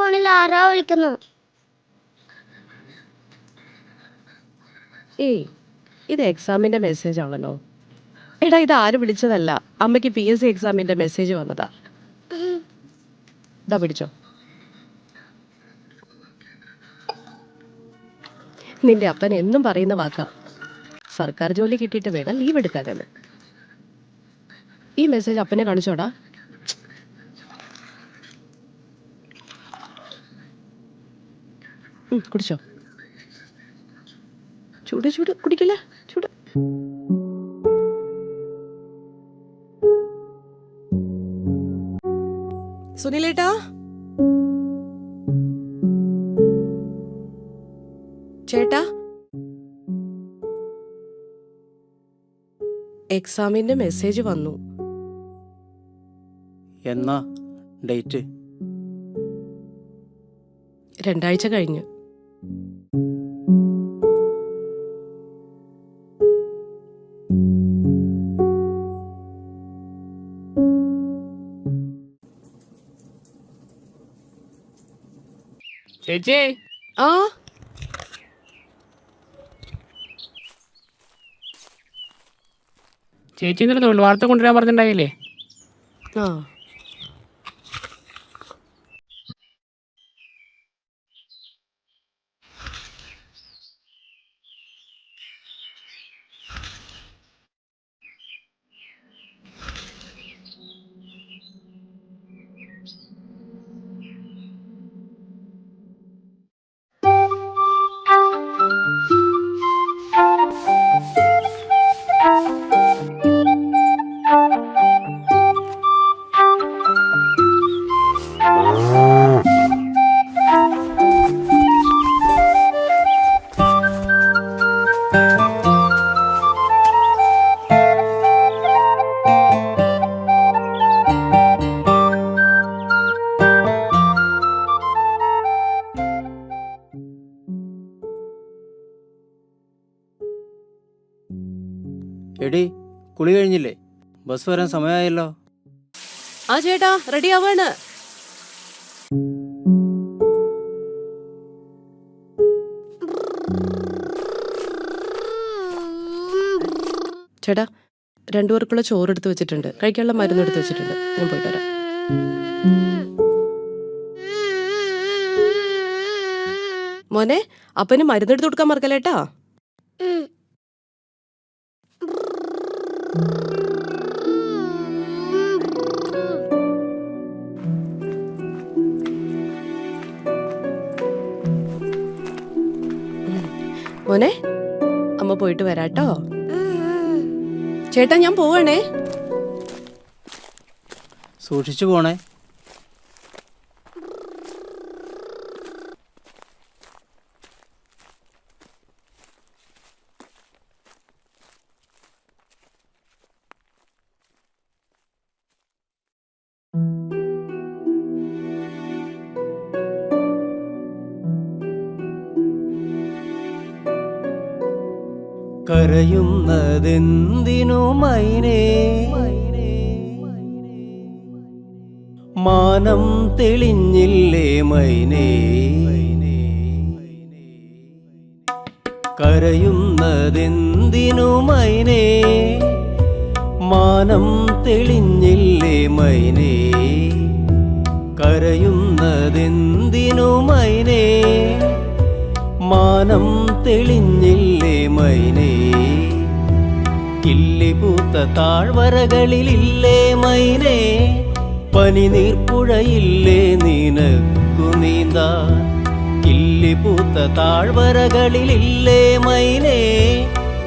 ഫോണിൽ ആരാ വിളിക്കുന്നു? ഏയ് ഇത് എക്സാമിന്റെ മെസ്സേജ് ആണല്ലോ. എടാ ഇത് ആര് വിളിച്ചതല്ല? അമ്മയ്ക്ക് പി എസ് സി എക്സാമിന്റെ മെസ്സേജ് വന്നതാ. ഇതാ പിടിച്ചോ. നിന്റെ അപ്പൻ എന്നും പറയുന്ന വാക്കാ. സർക്കാർ ജോലി കിട്ടിയിട്ട് വേണം ലീവ് എടുക്കാനാണ്. ഈ മെസ്സേജ് അപ്പനെ കാണിച്ചോടാ. കുടിച്ചോ. ചൂട് ചൂട് കുടിക്കില്ല? ചൂട്. സുനിലേട്ടാ? ചേട്ടാ? എക്സാമിന്റെ മെസ്സേജ് വന്നു. എന്നാ ഡേറ്റ്? രണ്ടാഴ്ച കഴിഞ്ഞ്. ചേച്ചി ആ ചേച്ചി ഇന്നലെ തൊഴിൽ വാർത്ത കൊണ്ടുവരാൻ പറഞ്ഞിട്ടുണ്ടായില്ലേ? ആ. ബസ് വരാൻ സമയമായല്ലോ. ആ ചേട്ടാ റെഡി ആവാണ്. ചേട്ടാ രണ്ടു പേർക്കുള്ള ചോറ് എടുത്ത് വെച്ചിട്ടുണ്ട്. കഴിക്കാനുള്ള മരുന്ന് എടുത്ത് വെച്ചിട്ടുണ്ട്. ഞാൻ പോയിട്ട് വരാം. മോനെ അപ്പന് മരുന്നെടുത്ത് കൊടുക്കാൻ മറക്കല്ലേട്ടാ മോനെ അമ്മ പോയിട്ട് വരാട്ടോ. ചേട്ടാ ഞാൻ പോവാണേ. സൂക്ഷിച്ചു പോണേ. കരയുന്നതെന്തിനു മൈനേ മാനം തെളിഞ്ഞില്ലേ മൈനേ? കരയുന്നതെന്തിനു മൈനേ മാനം തെളിഞ്ഞില്ലേ മൈനേ? കരയുന്നതെന്തിനു മൈനേ മാനം തെളിഞ്ഞില്ലേ മൈനേ? കില്ലിപൂത്ത താഴ്വരകളിലില്ലേ മൈനേ? പനിനീർപ്പുഴയില്ലേ നിനക്കു നീന്താൻ? കില്ലിപൂത്ത താഴ്വരകളിലില്ലേ മൈനേ?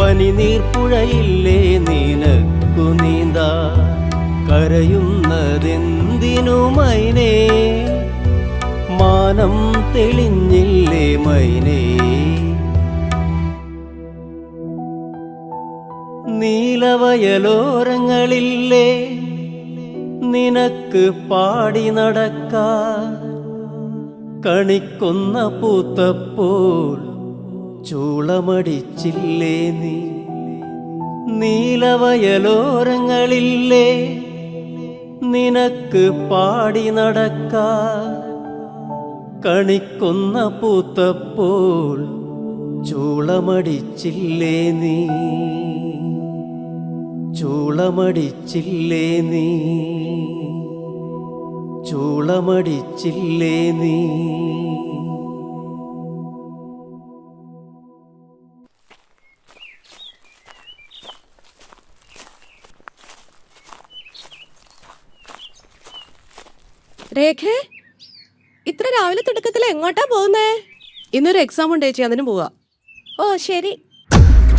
പനിനീർപ്പുഴയില്ലേ നിനക്കു നീന്താൻ? കരയുന്നതെന്തിനു മൈനേ? മാനം തെളിഞ്ഞില്ലേ മൈനേ? നീലവയലോരങ്ങളില്ലേ? നിനക്ക് പാടി നടക്കാൻ കണിക്കുന്ന പൂത്തപ്പോൾ ചൂളമടിച്ചില്ലേ നീ? നീലവയലോരങ്ങളില്ലേ? നിനക്ക് പാടി നടക്കാൻ കണിക്കൊന്ന പൂത്തപ്പോൾ ചൂളമടിച്ചില്ലേ നീ? ചൂളമടിച്ചില്ലേ നീ? ചൂളമടിച്ചില്ലേ നീ? രേഖേ ഇത്ര രാവിലെ തുടക്കത്തിൽ എങ്ങോട്ടാ പോകുന്നേ? ഇന്നൊരു എക്സാം ഉണ്ട് ചേച്ചി അതിന് പോവാ. ഓ ശരി.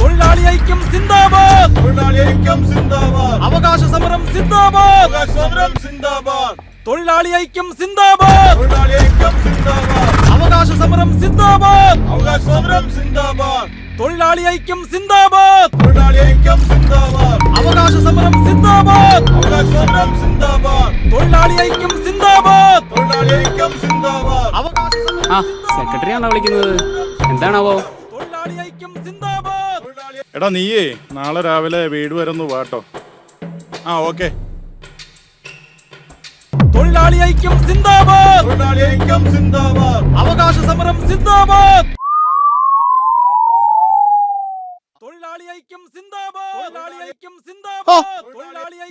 തൊഴിലാളി ഐക്യം സിന്ദാബാദ്. തൊഴിലാളി ഐക്യം സിന്ദാബാദ്. അവകാശ സമരം സിന്ദാബാദ്. അവകാശ സമരം സിന്ദാബാദ്. തൊഴിലാളി ഐക്യം സിന്ദാബാദ്. തൊഴിലാളി ഐക്യം സിന്ദാബാദ്. അവകാശ സമരം സിന്ദാബാദ്. അവകാശ സമരം സിന്ദാബാദ്. തൊഴിലാളി ഐക്യം സിന്ദാബാദ്. തൊഴിലാളി ഐക്യം സിന്ദാബാദ്. അവകാശ സമരം സിന്ദാബാദ്. അവകാശ സമരം സിന്ദാബാദ്. തൊഴിലാളി ഐക്യം സിന്ദാബാദ്. തൊഴിലാളി ഐക്യം സിന്ദാബാദ്. അവകാശ സമരം ആ സെക്രട്ടറി ആണോ വിളിക്കുന്നത്? എന്താണാവോ? തൊഴിലാളി ഐക്യം സിന്ദാബാദ്. എടാ നീയേ നാളെ രാവിലെ വീട് വരുന്നു വാട്ടോ ആ ഓക്കെ. തൊഴിലാളി ഐക്യം സിന്ദാബാദ്. തൊഴിലാളി ഐക്യം സിന്ദാബാദ്. അവകാശ സമരം സിന്ദാബാദ്.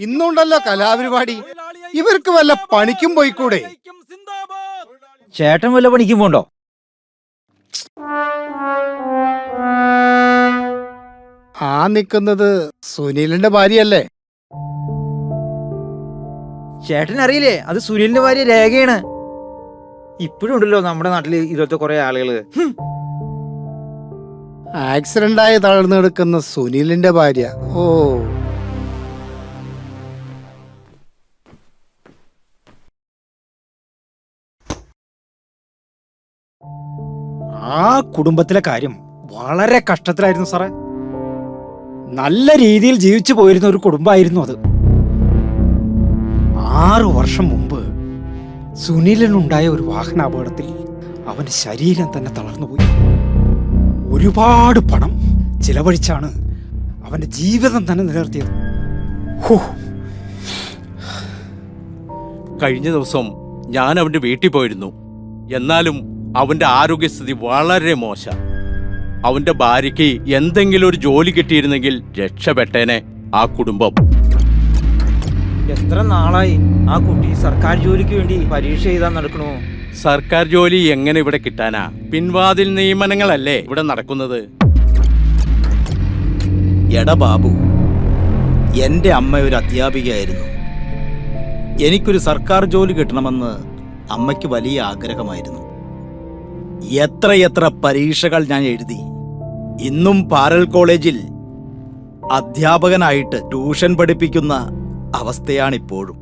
ഇന്നുണ്ടല്ലോ കലാപരിപാടി. ഇവർക്ക് വല്ല പണിക്കും പോയിക്കൂടെ ചേട്ടൻ വല്ല പണിക്കും പോണ്ടോ? ആ നിക്കുന്നത് സുനിലിന്റെ ഭാര്യയല്ലേ? ചേട്ടൻ അറിയില്ലേ? അത് സുനിലിന്റെ ഭാര്യ രേഖയാണ്. ഇപ്പോഴും ഉണ്ടല്ലോ നമ്മുടെ നാട്ടിൽ ഇതുപോലത്തെ കുറെ ആളുകൾ. ആക്സിഡന്റ് ആയി തളർന്നു കിടക്കുന്ന സുനിലിന്റെ ഭാര്യ. ഓ. ആ കുടുംബത്തിലെ കാര്യം വളരെ കഷ്ടത്തിലായിരുന്നു സാറേ. നല്ല രീതിയിൽ ജീവിച്ചു പോയിരുന്ന ഒരു കുടുംബമായിരുന്നു അത്. ആറു വർഷം മുമ്പ് സുനിലിനുണ്ടായ ഒരു വാഹനാപകടത്തിൽ അവന്റെ ശരീരം തന്നെ തളർന്നുപോയി. ഒരുപാട് പണം ചിലവഴിച്ചാണ് അവന്റെ ജീവിതം തന്നെ നിലനിർത്തിയത്. ഹോ. കഴിഞ്ഞ ദിവസം ഞാൻ അവന്റെ വീട്ടിൽ പോയിരുന്നു. എന്നാലും അവന്റെ ആരോഗ്യസ്ഥിതി വളരെ മോശ. അവന്റെ ഭാര്യയ്ക്ക് എന്തെങ്കിലും ഒരു ജോലി കിട്ടിയിരുന്നെങ്കിൽ രക്ഷപ്പെട്ടേനെ ആ കുടുംബം. എത്ര നാളായി ആ കുട്ടി സർക്കാർ ജോലിക്ക് വേണ്ടി പരീക്ഷ എഴുതാൻ നടക്കണു? സർക്കാർ ജോലി എങ്ങനെ ഇവിടെ കിട്ടാനാ? പിൻവാതിൽ നിയമനങ്ങളല്ലേ ഇവിടെ നടക്കുന്നത്? എടാ ബാബു എന്റെ അമ്മ ഒരു അധ്യാപികയായിരുന്നു. എനിക്കൊരു സർക്കാർ ജോലി കിട്ടണമെന്ന് അമ്മയ്ക്ക് വലിയ ആഗ്രഹമായിരുന്നു. എത്രയെത്ര പരീക്ഷകൾ ഞാൻ എഴുതി. ഇന്നും പാരൽ കോളേജിൽ അധ്യാപകനായിട്ട് ട്യൂഷൻ പഠിപ്പിക്കുന്ന അവസ്ഥയാണിപ്പോഴും.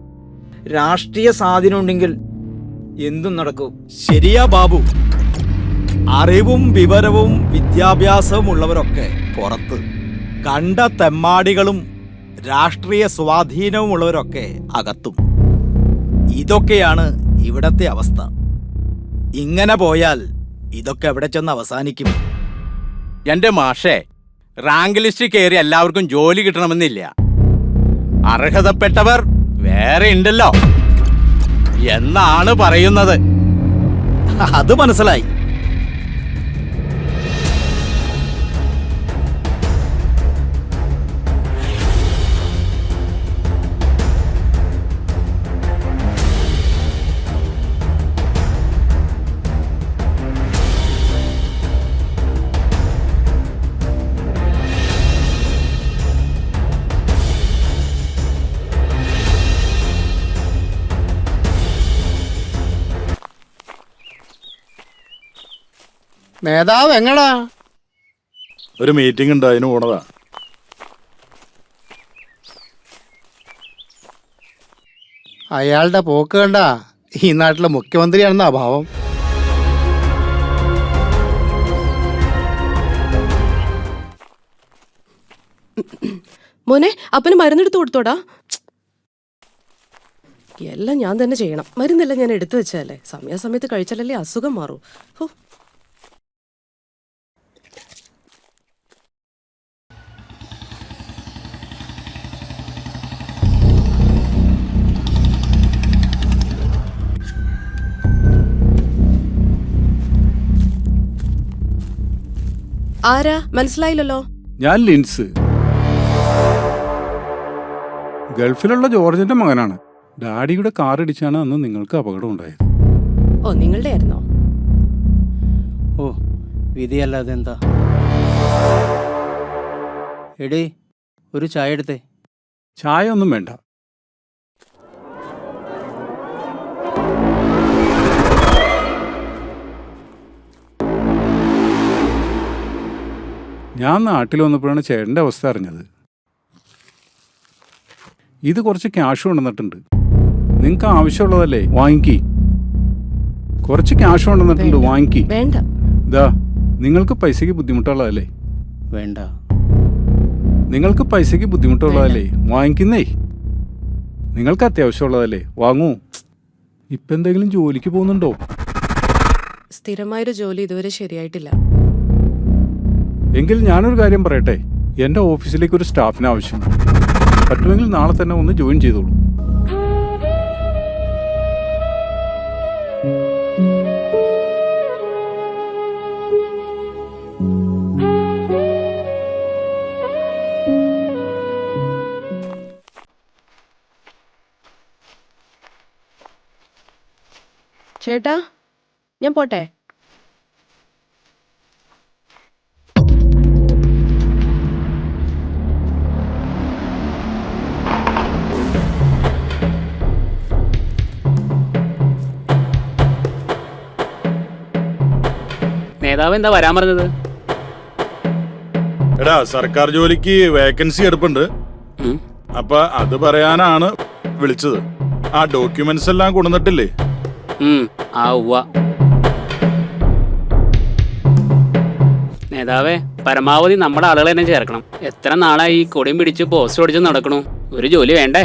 രാഷ്ട്രീയ സ്വാധീനം ഉണ്ടെങ്കിൽ എന്തും നടക്കും. ശരിയാ ബാബു. അറിവും വിവരവും വിദ്യാഭ്യാസവും ഉള്ളവരൊക്കെ പുറത്ത്. കണ്ട തെമ്മാടികളും രാഷ്ട്രീയ സ്വാധീനവും ഉള്ളവരൊക്കെ അകത്തും. ഇതൊക്കെയാണ് ഇവിടത്തെ അവസ്ഥ. ഇങ്ങനെ പോയാൽ ഇതൊക്കെ എവിടെ ചെന്ന് അവസാനിക്കും? എന്റെ മാഷേ റാങ്ക് ലിസ്റ്റ് കയറി എല്ലാവർക്കും ജോലി കിട്ടണമെന്നില്ല. അർഹതപ്പെട്ടവർ വേറെ ഉണ്ടല്ലോ. എന്നാണ് പറയുന്നത്. അത് മനസ്സിലായി. നേതാവ് എങ്ങടാ? ഒരു മീറ്റിംഗ് ഉണ്ട് അതിന് പോണതാ. അയാളുടെ പോക്ക് കണ്ട ഈ നാട്ടിലെ മുഖ്യമന്ത്രിയാണെന്നാ ഭാവം. മോനെ അപ്പന് മരുന്നെടുത്ത് കൊടുത്തോടാ? എല്ലാം ഞാൻ തന്നെ ചെയ്യണം. മരുന്നെല്ലാം ഞാൻ എടുത്തു വെച്ചതല്ലേ? സമയാസമയത്ത് കഴിച്ചാലല്ലേ അസുഖം മാറൂ. ഹോ. ആരാ? മനസ്സിലായില്ലല്ലോ. ഞാൻ ലിൻസ്. ഗൾഫിലുള്ള ജോർജിന്റെ മകനാണ്. ഡാഡിയുടെ കാർ ഇടിച്ചാണ് അന്ന് നിങ്ങൾക്ക് അപകടം ഉണ്ടായത്. ഓ നിങ്ങളുടെ ആയിരുന്നോ ഓ വിധിയല്ലാതെ എന്താ? എടേ ഒരു ചായ എടുത്തേ. ചായ ഒന്നും വേണ്ട. ഞാൻ നാട്ടിൽ വന്നപ്പോഴാണ് ചേട്ടന്റെ അവസ്ഥ അറിഞ്ഞത്. ഇത് കുറച്ച് ക്യാഷ് കൊണ്ടുവന്നിട്ടുണ്ട്. നിങ്ങൾക്ക് ആവശ്യമുള്ളതല്ലേ? വാങ്ങിക്കി. കുറച്ച് ക്യാഷ് കൊണ്ടുവന്നിട്ടുണ്ട്. വാങ്ങിക്കി. വേണ്ട. ഇതാ നിങ്ങൾക്ക് പൈസയ്ക്ക് ബുദ്ധിമുട്ടുള്ളതല്ലേ? വേണ്ട. നിങ്ങൾക്ക് പൈസയ്ക്ക് ബുദ്ധിമുട്ടുള്ളതല്ലേ? വാങ്ങിക്കുന്നേ. നിങ്ങൾക്ക് അത്യാവശ്യമുള്ളതല്ലേ? വാങ്ങൂ. ഇപ്പൊ എന്തെങ്കിലും ജോലിക്ക് പോകുന്നുണ്ടോ? സ്ഥിരമായൊരു ജോലി ഇതുവരെ ശരിയായിട്ടില്ല. എങ്കിൽ ഞാനൊരു കാര്യം പറയട്ടെ? എന്റെ ഓഫീസിലേക്ക് ഒരു സ്റ്റാഫിന് ആവശ്യമാണ് പറ്റുമെങ്കിൽ നാളെ തന്നെ ഒന്ന് ജോയിൻ ചെയ്തോളൂ. ചേട്ടാ ഞാൻ പോട്ടെ? നേതാവ് എന്താ വരാൻ പറഞ്ഞത്? എടാ സർക്കാർ ജോലിക്ക് വേക്കൻസി എടുപ്പുണ്ട്. അപ്പൊ അത് പറയാനാണ് വിളിച്ചത്. ആ ഡോക്യുമെന്റ്സ് എല്ലാം കൊണ്ടുവന്നിട്ടില്ലേ? ഉം, ആ ഉവ്വ. നേതാവേ പരമാവധി നമ്മുടെ ആളുകളെ തന്നെ ചേർക്കണം. എത്ര നാളായി ഈ കൊടിയും പിടിച്ച് പോസ്റ്റ് ഓടിച്ച് നടക്കണു? ഒരു ജോലി വേണ്ടേ?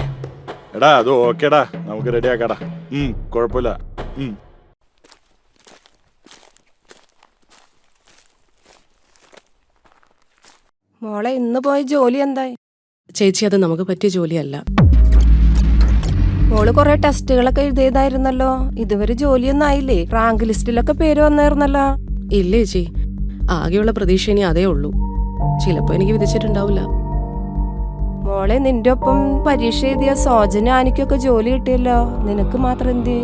എടാ അത് ഓക്കേടാ നമുക്ക് റെഡിയാക്കാടാ ആക്കാടാ. കുഴപ്പമില്ല. മോളെ ഇന്ന് പോയ ജോലി എന്തായി? ചേച്ചി അത് നമുക്ക് പറ്റിയ ജോലിയല്ല. മോൾ കുറെ ടെസ്റ്റുകളൊക്കെ എഴുതിയതായിരുന്നല്ലോ. ഇതുവരെ ജോലിയൊന്നും ആയില്ലേ? റാങ്ക് ലിസ്റ്റിലൊക്കെ പേര് വന്നായിരുന്നല്ലോ. ഇല്ല ചേച്ചി. ആകെയുള്ള പ്രതീക്ഷ ഇനി അതേ ഉള്ളൂ. ചിലപ്പോ എനിക്ക് വിധിച്ചിട്ടുണ്ടാവില്ല. മോളെ നിന്റെ ഒപ്പം പരീക്ഷ എഴുതിയ സോജന ആനിക്കൊക്കെ ജോലി കിട്ടിയല്ലോ. നിനക്ക് മാത്രം എന്തേ?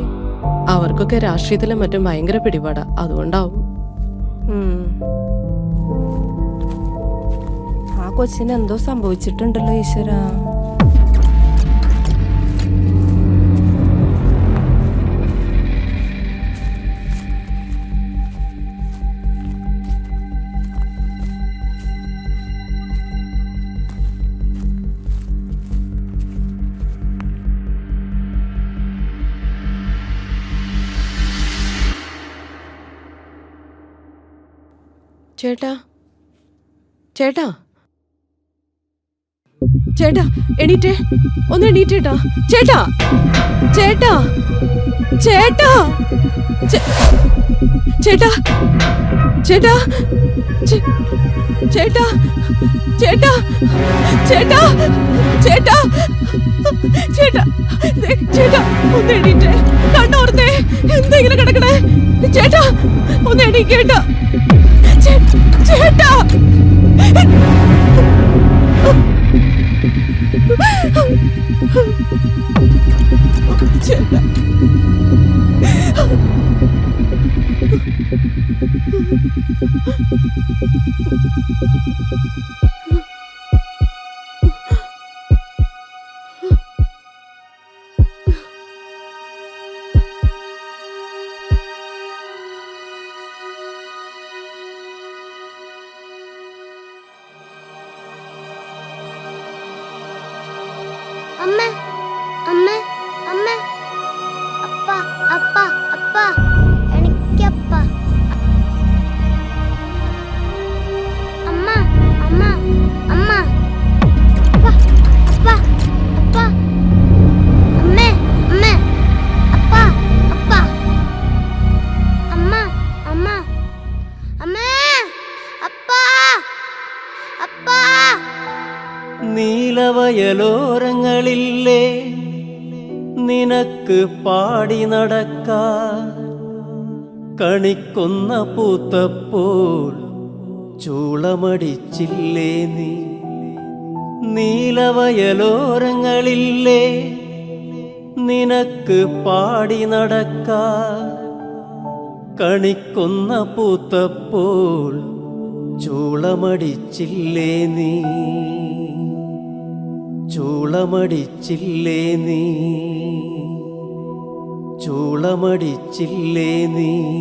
അവർക്കൊക്കെ രാഷ്ട്രീയത്തിലും മറ്റും ഭയങ്കര പിടിപാടാ. അതുകൊണ്ടാവും. കൊച്ചിന് എന്തോ സംഭവിച്ചിട്ടുണ്ടല്ലോ ഈശ്വര. ചേട്ടാ. ചേട്ടാ. ചേട്ടാ എണീറ്റേ. ഒന്ന് എണീറ്റേട്ടാ ചേട്ടാ ചേട്ടാ ചേട്ടാ ചേട്ടാ ചേട്ടാ ചേട്ടാ ചേട്ടാ ചേട്ടാ ചേട്ടാ ചേട്ടാ ചേട്ടാ ഒന്ന് എണീറ്റേ. കണ്ണോർത്തേ എന്തെങ്കിലും കിടക്കണേ? ചേട്ടാ ഒന്ന് എണീക്കേട്ടാ ചേട്ടാ ചേട്ടാ. ハハハハ പാടി നടക്കാൻ കണിക്കുന്ന പൂത്തപ്പോൾ ചൂളമടിച്ചില്ലേ നീ? നീലവയലോരങ്ങളില്ലേ? നിനക്ക് പാടി നടക്കാൻ കണിക്കുന്ന പൂത്തപ്പോൾ ചൂളമടിച്ചില്ലേ നീ? ചൂളമടിച്ചില്ലേ നീ? ചൂളമടിച്ചില്ലേ നീ?